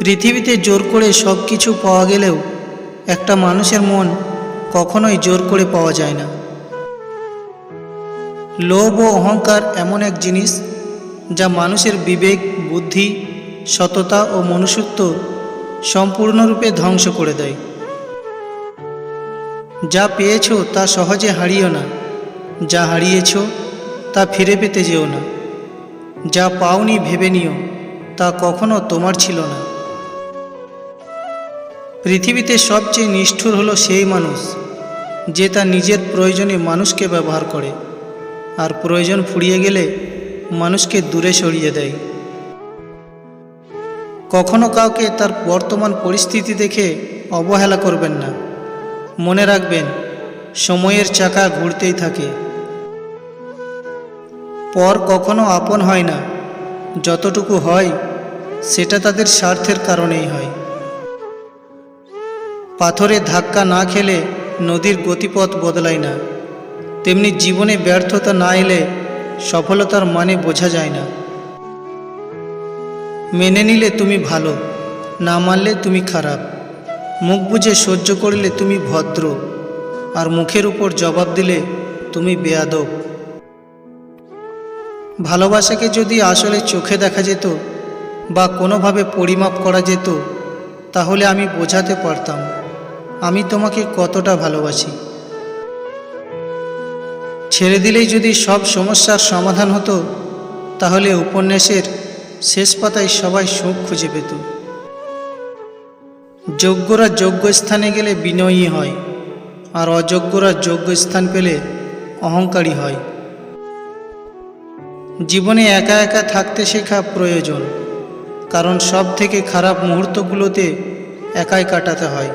পৃথিবীতে জোর করে সব কিছু পাওয়া গেলেও একটা মানুষের মন কখনোই জোর করে পাওয়া যায় না। লোভ ও অহংকার এমন এক জিনিস যা মানুষের বিবেক, বুদ্ধি, সততা ও মনুষ্যত্ব সম্পূর্ণরূপে ধ্বংস করে দেয়। যা পেয়েছ তা সহজে হারিও না, যা হারিয়েছ তা ফিরে পেতে যেও না, যা পাওনি ভেবে নিও তা কখনো তোমার ছিল না। পৃথিবীতে সবচেয়ে নিষ্ঠুর হলো সেই মানুষ, যে তার নিজের প্রয়োজনে মানুষকে ব্যবহার করে। আর প্রয়োজন ফুরিয়ে গেলে মানুষকে দূরে সরিয়ে দেয়। কখনো কাউকে তার বর্তমান পরিস্থিতি দেখে অবহেলা করবেন না। মনে রাখবেন, সময়ের চাকা ঘুরতেই থাকে। পর কখনো আপন হয় না। যতটুকু হয়, সেটা তাদের স্বার্থের কারণেই হয়। পাথরে ধাক্কা না খেলে নদীর গতিপথ বদলায় না। তেমনি জীবনে ব্যর্থতা না এলে সফলতার মানে বোঝা যায় না। মেনে নিলে তুমি ভালো, না মানলে তুমি খারাপ। মুখ বুঝে সহ্য করলে তুমি ভদ্র, আর মুখের উপর জবাব দিলে তুমি বেয়াদব। ভালোবাসাকে যদি আসলে চোখে দেখা যেত বা কোনোভাবে পরিমাপ করা যেত, তাহলে আমি বোঝাতে পারতাম। আমি তোমাকে কতটা ভালোবাসি। ছেড়ে দিলেই যদি সব সমস্যার সমাধান হতো, তাহলে উপন্যাসের শেষ পাতায় সবাই সুখ খুঁজে পেত। যোগ্যরা যোগ্য স্থানে গেলে বিনয়ী হয়, আর অযোগ্যরা যোগ্য স্থান পেলে অহংকারী হয়। জীবনে একা একা থাকতে শেখা প্রয়োজন, কারণ সব থেকে খারাপ মুহূর্তগুলোতে একাই কাটাতে হয়।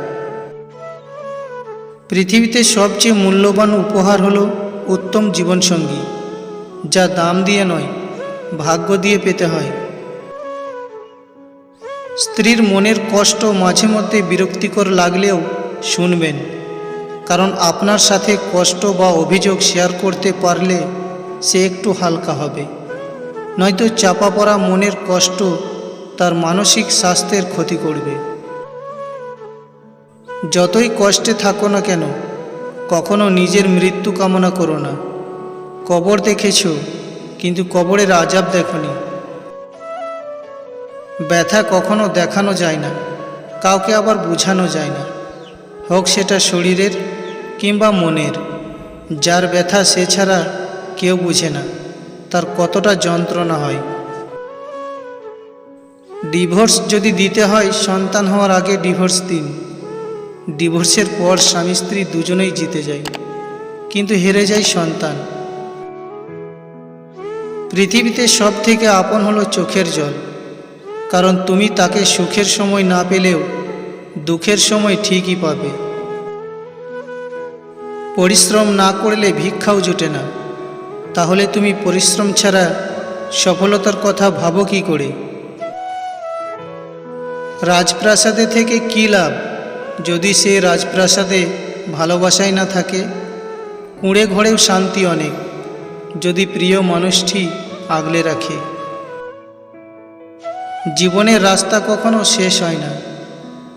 পৃথিবীতে সবচেয়ে মূল্যবান উপহার হলো উত্তম জীবনসঙ্গী, যা দাম দিয়ে নয়, ভাগ্য দিয়ে পেতে হয়। স্ত্রীর মনের কষ্ট মাঝে মধ্যে বিরক্তিকর লাগলেও শুনবেন, কারণ আপনার সাথে কষ্ট বা অভিযোগ শেয়ার করতে পারলে সে একটু হালকা হবে। নয়তো চাপা পড়া মনের কষ্ট তার মানসিক স্বাস্থ্যের ক্ষতি করবে। যতই কষ্টে থাকো না কেন, কখনো নিজের মৃত্যু কামনা করো না। কবর দেখেছ, কিন্তু কবরের আজাব দেখনি। ব্যথা কখনো দেখানো যায় না, কাউকে আবার বোঝানো যায় না। হোক সেটা শরীরের কিংবা মনের, যার ব্যথা সে ছাড়া কেউ বুঝে না, তার কতটা যন্ত্রণা হয়। ডিভোর্স যদি দিতে হয়, সন্তান হওয়ার আগে ডিভোর্স দিন। ডিভোর্সের পর স্বামী স্ত্রী দুজনেই জিতে যায়, কিন্তু হেরে যায় সন্তান। পৃথিবীতে সব থেকে আপন হলো চোখের জল, কারণ তুমি তাকে সুখের সময় না পেলেও দুঃখের সময় ঠিকই পাবে। পরিশ্রম না করলে ভিক্ষাও জোটে না, তাহলে তুমি পরিশ্রম ছাড়া সফলতার কথা ভাবো কি করে? রাজপ্রাসাদে থেকে কী লাভ? যদি সে রাজপ্রাসাদে ভালোবাসাই না থাকে, কুঁড়ে ঘরেও শান্তি অনেক, যদি প্রিয় মানুষটি আগলে রাখে। জীবনের রাস্তা কখনো শেষ হয় না,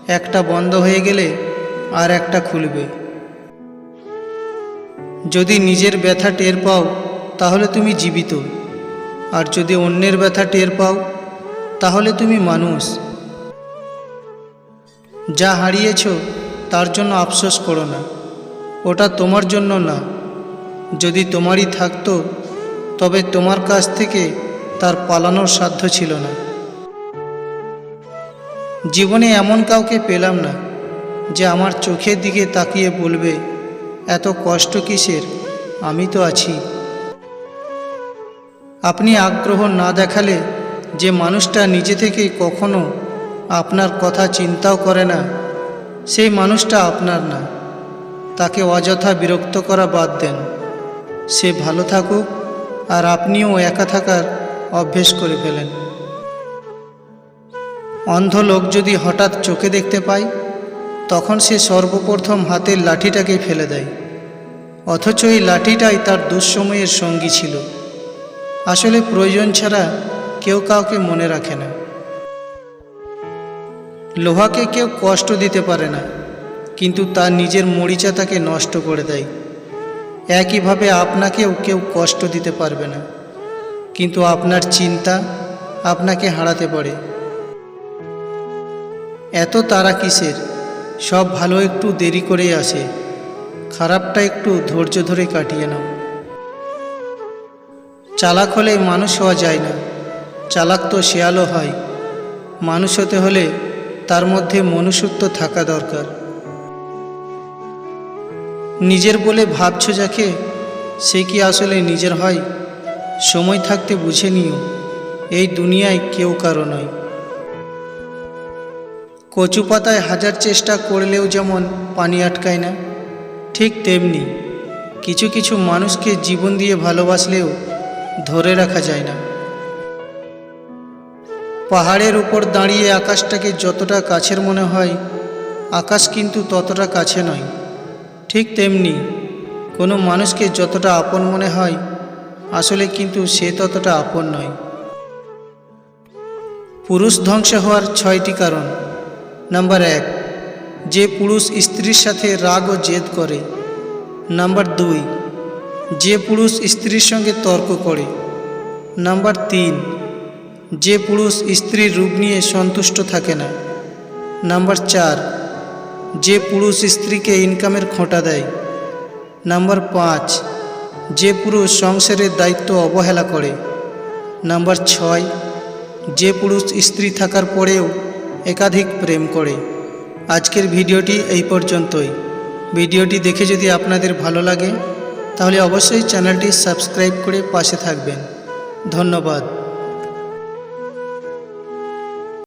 একটা বন্ধ হয়ে গেলে আর একটা খুলবে। যদি নিজের ব্যথা টের পাও, তাহলে তুমি জীবিত, আর যদি অন্যের ব্যথা টের পাও, তাহলে তুমি মানুষ। যা হারিয়েছ তার জন্য আফসোস করো না। ওটা তোমার জন্য না। যদি তোমারই থাকতো, তবে তোমার কাছ থেকে তার পালানোর সাধ্য ছিল না। জীবনে এমন কাউকে পেলাম না যে আমার চোখের দিকে তাকিয়ে বলবে, এত কষ্ট কিসের? আমি তো আছি। আপনি আগ্রহ না দেখালে যে মানুষটা নিজে থেকে কখনো আপনার কথা চিন্তাও করে না। সেই মানুষটা আপনার না। তাকে অযথা বিরক্ত করা বাদ দেন। সে ভালো থাকুক আর আপনিও একা থাকার অভ্যেস করে ফেলেন। অন্ধ লোক যদি হঠাৎ চোখে দেখতে পায়, তখন সে সর্বপ্রথম হাতের লাঠিটাকে ফেলে দেয়। অথচ এই লাঠিটাই তার দুঃসময়ের সঙ্গী ছিল। আসলে প্রয়োজন ছাড়া কেউ কাউকে মনে রাখে না। লোহাকে কেউ কষ্ট দিতে পারে না, কিন্তু তার নিজের মরিচা তাকে নষ্ট করে দেয়। একইভাবে আপনাকেও কেউ কষ্ট দিতে পারবে না, কিন্তু আপনার চিন্তা আপনাকে হারাতে পারে। এত তারা কিসের? সব ভালো একটু দেরি করেই আসে, খারাপটা একটু ধৈর্য ধরে কাটিয়ে নাও। চালাক হলে মানুষ হওয়া যায় না, চালাক তো শেয়ালও হয়। মানুষ হতে হলে তার মধ্যে মনুষ্যত্ব থাকা দরকার। নিজের বলে ভাবছ যাকে, সে কি আসলে নিজের হয়? সময় থাকতে বুঝে নিও, এই দুনিয়ায় কেউ কারও নয়। কচু পাতায় হাজার চেষ্টা করলেও যেমন পানি আটকায় না, ঠিক তেমনি কিছু কিছু মানুষকে জীবন দিয়ে ভালোবাসলেও ধরে রাখা যায় না। পাহাড়ের উপর দাঁড়িয়ে আকাশটাকে যতটা কাছের মনে হয়, আকাশ কিন্তু ততটা কাছে নয়। ঠিক তেমনি কোনো মানুষকে যতটা আপন মনে হয়, আসলে কিন্তু সে ততটা আপন নয়। পুরুষ ধ্বংস হওয়ার ছয়টি কারণ। নাম্বার এক, যে পুরুষ স্ত্রীর সাথে রাগ ও জেদ করে। নাম্বার দুই, যে পুরুষ স্ত্রীর সঙ্গে তর্ক করে। নাম্বার তিন যে পুরুষ স্ত্রীর রূপ নিয়ে সন্তুষ্ট থাকে না। নাম্বার চার, যে পুরুষ স্ত্রীকে ইনকামের খোঁটা দেয়। নাম্বার পাঁচ, যে পুরুষ সংসারের দায়িত্ব অবহেলা করে। নাম্বার ছয়, যে পুরুষ স্ত্রী থাকার পরেও একাধিক প্রেম করে। আজকের ভিডিওটি এই পর্যন্তই। ভিডিওটি দেখে যদি আপনাদের ভালো লাগে, তাহলে অবশ্যই চ্যানেলটি সাবস্ক্রাইব করে পাশে থাকবেন। ধন্যবাদ।